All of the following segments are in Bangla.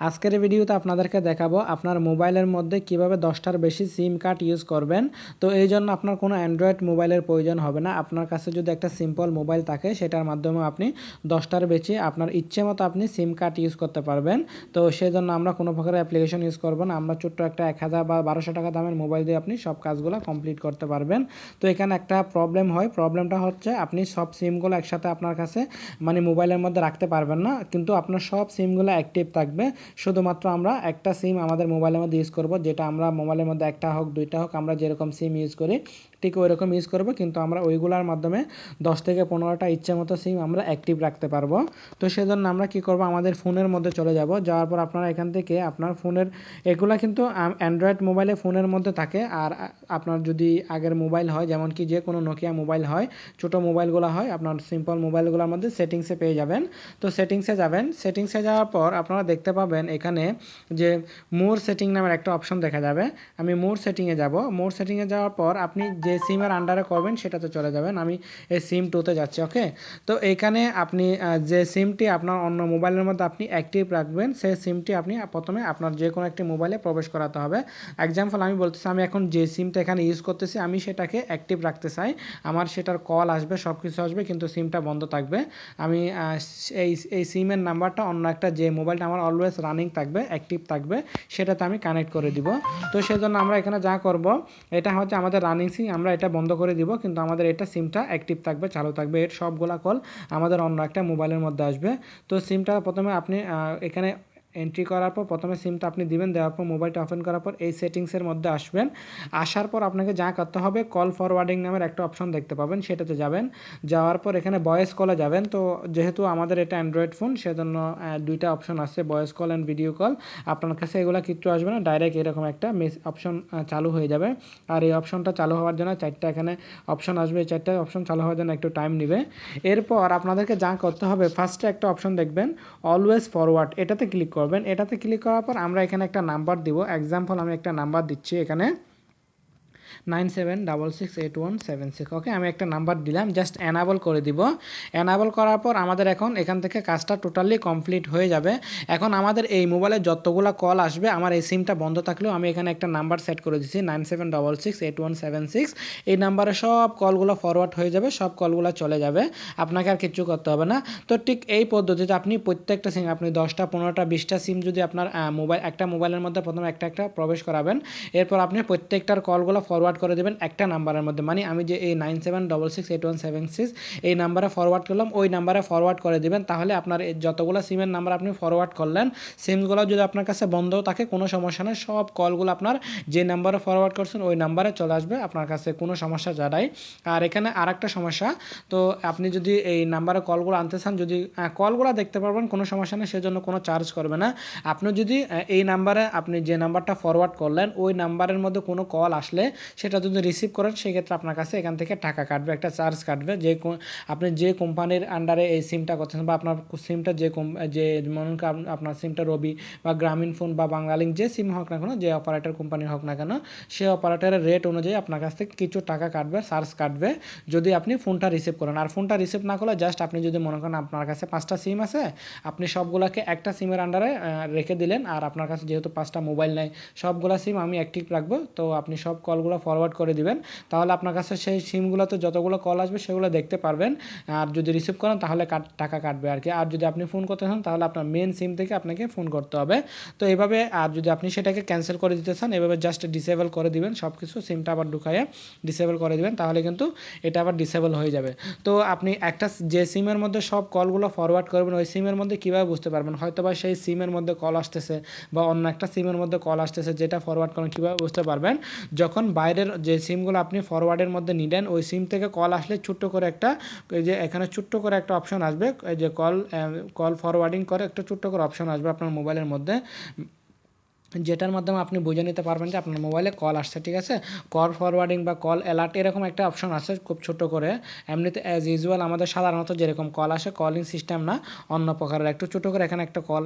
আজকের ভিডিওতে আপনাদেরকে দেখাবো আপনার মোবাইলের মধ্যে কীভাবে দশটার বেশি সিম কার্ড ইউজ করবেন। তো এই জন্য আপনার কোনো অ্যান্ড্রয়েড মোবাইলের প্রয়োজন হবে না। আপনার কাছে যদি একটা সিম্পল মোবাইল থাকে, সেটার মাধ্যমে আপনি দশটার বেশি আপনার ইচ্ছে মতো আপনি সিম কার্ড ইউজ করতে পারবেন। তো সেই জন্য আমরা কোনো প্রকার অ্যাপ্লিকেশন ইউজ করব না। আমরা ছোট্ট একটা এক হাজার বা বারোশো টাকা দামের মোবাইল দিয়ে আপনি সব কাজগুলো কমপ্লিট করতে পারবেন। তো এখানে একটা প্রবলেম হয়। প্রবলেমটা হচ্ছে আপনি সব সিমগুলো একসাথে আপনার কাছে মানে মোবাইলের মধ্যে রাখতে পারবেন না। কিন্তু আপনার সব সিমগুলো অ্যাক্টিভ থাকবে। শুধুমাত্র আমরা একটা সিম আমাদের মোবাইলের মধ্যে ইউজ করব, যেটা আমরা মোবাইলের মধ্যে একটা হোক, দুইটা হোক, আমরা যেরকম সিম ইউজ করি ঠিক ওই রকম ইউজ করব, কিন্তু আমরা ওইগুলোর মাধ্যমে দশ থেকে পনেরোটা ইচ্ছে মতো সিম আমরা অ্যাক্টিভ রাখতে পারব। তো সেজন্য আমরা কি করব, আমাদের ফোনের মধ্যে চলে যাব। যাওয়ার পর আপনারা এখান থেকে আপনার ফোনের, এগুলা কিন্তু অ্যান্ড্রয়েড মোবাইলে ফোনের মধ্যে থাকে। আর আপনার যদি আগের মোবাইল হয়, যেমন কি যে কোনো নোকিয়া মোবাইল হয়, ছোট মোবাইলগুলো হয়, আপনার সিম্পল মোবাইলগুলোর মধ্যে সেটিংসে পেয়ে যাবেন। তো সেটিংসে যাবেন। সেটিংসে যাওয়ার পর আপনারা দেখতে পাবেন এখানে যে মোর সেটিং নামের একটা অপশন দেখা যাবে। আমি মোর সেটিংয়ে যাব। মোর সেটিংয়ে যাওয়ার পর আপনি যে সিমের আন্ডারে করবেন সেটাতে চলে যাবেন আমি এই সিম টুতে যাচ্ছি ওকে তো এইখানে আপনি যে সিমটি আপনার অন্য মোবাইলের মধ্যে আপনি অ্যাক্টিভ রাখবেন, সেই সিমটি আপনি প্রথমে আপনার যে কোনো একটি মোবাইলে প্রবেশ করাতে হবে। এক্সাম্পল আমি বলতেছি, আমি এখন যে সিমটা এখানে ইউজ করতেছি, আমি সেটাকে অ্যাক্টিভ রাখতে চাই। আমার সেটার কল আসবে সব কিছু আসবে, কিন্তু সিমটা বন্ধ থাকবে। আমি এই এই সিমের নাম্বারটা অন্য একটা যে মোবাইলটা আমার অলওয়েজ রানিং থাকবে অ্যাক্টিভ থাকবে, সেটাতে আমি কানেক্ট করে দিব। তো সেজন্য আমরা এখানে যা করব, এটা হচ্ছে আমাদের রানিং সিম আমরা এটা বন্ধ করে দিব, কিন্তু আমাদের এটা সিমটা অ্যাক্টিভ থাকবে, চালু থাকবে, এর সবগুলা কল আমাদের অন্য একটা মোবাইলের মধ্যে আসবে। তো সিমটা প্রথমে আপনি এখানে এন্ট্রি করার পর প্রথমে সিমটা আপনি দিবেন, দেওয়ার পর মোবাইলটা ওপেন করার পর এই সেটিংসের মধ্যে আসবেন। আসার পর আপনাকে যা করতে হবে কল ফরওয়ার্ডিং নামের একটা অপশন দেখতে পাবেন, সেটাতে যাবেন। যাওয়ার পর এখানে ভয়েস কলে যাবেন। তো যেহেতু আমাদের এটা অ্যান্ড্রয়েড ফোন সেজন্য দুইটা অপশন আছে voice call and video call আপনার কাছে এগুলো কিচ্ছু আসবে না ডাইরেক্ট এরকম একটা মেস অপশন চালু হয়ে যাবে। আর এই অপশনটা চালু হওয়ার জন্য চারটা এখানে অপশন আসবে, এই চারটা অপশন চালু হওয়ার জন্য একটু টাইম নেবে। এরপর আপনাদেরকে যা করতে হবে ফার্স্টে একটা অপশন দেখবেন অলওয়েজ ফরওয়ার্ড এটাতে ক্লিক করবেন। করবেন এটাতে ক্লিক করার পর আমরা এখানে একটা নাম্বার দিব। এক্সাম্পল আমি একটা নাম্বার দিচ্ছি এখানে। Nine seven double six eight one seven six. Okay আমি একটা নাম্বার দিলাম জাস্ট অ্যানাবল করে দিব। অ্যানাবল করার পর আমাদের এখন এখান থেকে কাজটা টোটালি কমপ্লিট হয়ে যাবে। এখন আমাদের এই মোবাইলে যতগুলো কল আসবে, আমার এই সিমটা বন্ধ থাকলেও আমি এখানে একটা নাম্বার সেট করে দিচ্ছি nine seven double six eight one seven six. এই নাম্বারে সব কলগুলো ফরওয়ার্ড হয়ে যাবে, সব কলগুলো চলে যাবে। আপনাকে আর কিচ্ছু করতে হবে না। তো ঠিক এই পদ্ধতিতে আপনি প্রত্যেকটা সিম আপনি দশটা, পনেরোটা, বিশটা সিম যদি আপনার মোবাইল একটা মোবাইলের মধ্যে প্রথমে একটা একটা প্রবেশ করাবেন, এরপর আপনি প্রত্যেকটার কলগুলো ফরওয়ার্ড ফরওয়ার্ড করে দেবেন একটা নাম্বারের মধ্যে। মানে আমি যে এই nine seven double six eight one seven six এই নাম্বারে ফরওয়ার্ড করলাম, ওই নাম্বারে ফরওয়ার্ড করে দেবেন। তাহলে আপনার যতগুলো সিমের নাম্বার আপনি ফরওয়ার্ড করলেন সিমগুলো যদি আপনার কাছে বন্ধ থাকে, কোনো সমস্যা নেই। সব কলগুলো আপনার যে নাম্বারে ফরওয়ার্ড করছেন, ওই নাম্বারে চলে আসবে আপনার কাছে, কোনো সমস্যা জানাই। আর এখানে আর একটা সমস্যা, তো আপনি যদি এই নাম্বারে কলগুলো আনতে চান, যদি কলগুলো দেখতে পারবেন, কোনো সমস্যা নেই, সেজন্য কোনো চার্জ করবে না। আপনি যদি এই নাম্বারে আপনি যে নাম্বারটা ফরওয়ার্ড করলেন, ওই নাম্বারের মধ্যে কোনো কল আসলে সেটা যদি রিসিভ করেন, সেক্ষেত্রে আপনার কাছে এখান থেকে টাকা কাটবে, একটা চার্জ কাটবে। যে আপনি যে কোম্পানির আন্ডারে এই সিমটা করছেন বা আপনার সিমটা যে যে মনে আপনার সিমটা রবি বা গ্রামীণ ফোন বা বাংলালিঙ্ক যে সিম হোক না কেন, যে অপারেটর কোম্পানির হোক না কেন, সে অপারেটরের রেট অনুযায়ী আপনার কাছ থেকে কিছু টাকা কাটবে চার্জ কাটবে, যদি আপনি ফোনটা রিসিভ করেন। আর ফোনটা রিসিভ না করলে জাস্ট আপনি যদি মনে করেন আপনার কাছে পাঁচটা সিম আছে, আপনি সবগুলোকে একটা সিমের আন্ডারে রেখে দিলেন, আর আপনার কাছে যেহেতু পাঁচটা মোবাইল নেই, সবগুলা সিম আমি অ্যাক্টিভ রাখব, তো আপনি সব কলগুলো ফরওয়ার্ড করে দিবেন। তাহলে আপনার কাছে সেই সিমগুলোতে যতগুলো কল আসবে সেগুলো দেখতে পারবেন। আর যদি রিসিভ করেন তাহলে টাকা কাটবে আর কি আর যদি আপনি ফোন করতে চান তাহলে আপনার মেন সিম থেকে আপনাকে ফোন করতে হবে। তো এইভাবে আর যদি আপনি সেটাকে ক্যান্সেল করে দিতে চান, এভাবে জাস্ট ডিসেবল করে দিবেন সব কিছু সিমটা আবার ঢুকাইয়ে ডিসেবল করে দিবেন, তাহলে কিন্তু এটা আবার ডিসেবল হয়ে যাবে। তো আপনি একটা যে সিমের মধ্যে সব কলগুলো ফরওয়ার্ড করবেন, ওই সিমের মধ্যে কীভাবে বুঝতে পারবেন? হয়তো বা সেই সিমের মধ্যে কল আসতেছে বা অন্য একটা সিমের মধ্যে কল আসতেছে, যেটা ফরওয়ার্ড করেন কীভাবে বুঝতে পারবেন? যখন বাইরের যে সিমগুলো আপনি ফরওয়ার্ডের মধ্যে নিলেন, ওই সিম থেকে কল আসলে ছোট্ট করে একটা যে এখানে ছোট্ট করে একটা অপশন আসবে যে কল কল ফরওয়ার্ডিং করে একটা ছোট্ট করে অপশন আসবে আপনার মোবাইলের মধ্যে। যেটার মাধ্যমে আপনি বুঝে নিতে পারবেন যে আপনার মোবাইলে কল আসছে, ঠিক আছে? কল ফরওয়ার্ডিং বা কল অ্যালার্ট এরকম একটা অপশন আছে খুব ছোট করে। এমনিতে অ্যাজ ইউজুয়াল আমাদের সাধারণত যেরকম কল আসে কলিং সিস্টেম না, অন্য প্রকারের। একটু ছোটো করে এখানে একটা কল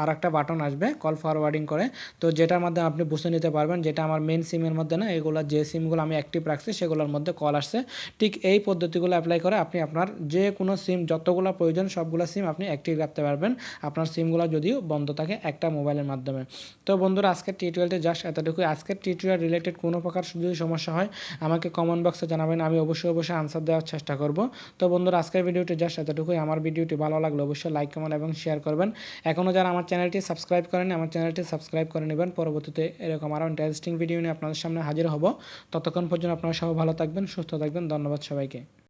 আর একটা বাটন আসবে কল ফরওয়ার্ডিং করে। তো যেটার মাধ্যমে আপনি বুঝে নিতে পারবেন যেটা আমার মেন সিমের মধ্যে না, এগুলো যে সিমগুলো আমি অ্যাক্টিভ রাখছি সেগুলোর মধ্যে কল আসছে। ঠিক এই পদ্ধতিগুলো অ্যাপ্লাই করে আপনি আপনার যে কোনো সিম যতগুলো প্রয়োজন সবগুলো সিম আপনি অ্যাক্টিভ রাখতে পারবেন। আপনার সিমগুলো যদিও বন্ধ থাকে একটা মোবাইলের মাধ্যমে। তো বন্ধুরা, আজকের টিউটোরিয়ালটি জাস্ট এতটুকুই। আজকের টিউটোরিয়াল রিলেটেড কোনো প্রকার যদি সমস্যা হয়, আমাকে কমেন্ট বক্সে জানাবেন, আমি অবশ্যই অবশ্যই আনসার দেওয়ার চেষ্টা করব। তো বন্ধুরা, আজকের ভিডিওটি জাস্ট এতটুকুই। আমার ভিডিওটি ভালো লাগলে অবশ্যই লাইক কমেন্ট এবং শেয়ার করবেন। এখনও যারা আমার চ্যানেলটি সাবস্ক্রাইব করেন আমার চ্যানেলটি সাবস্ক্রাইব করে নেবেন। পরবর্তীতে এরকম আরও ইন্টারেস্টিং ভিডিও নিয়ে আপনাদের সামনে হাজির হব। ততক্ষণ পর্যন্ত আপনারা সবাই ভালো থাকবেন, সুস্থ থাকবেন। ধন্যবাদ সবাইকে।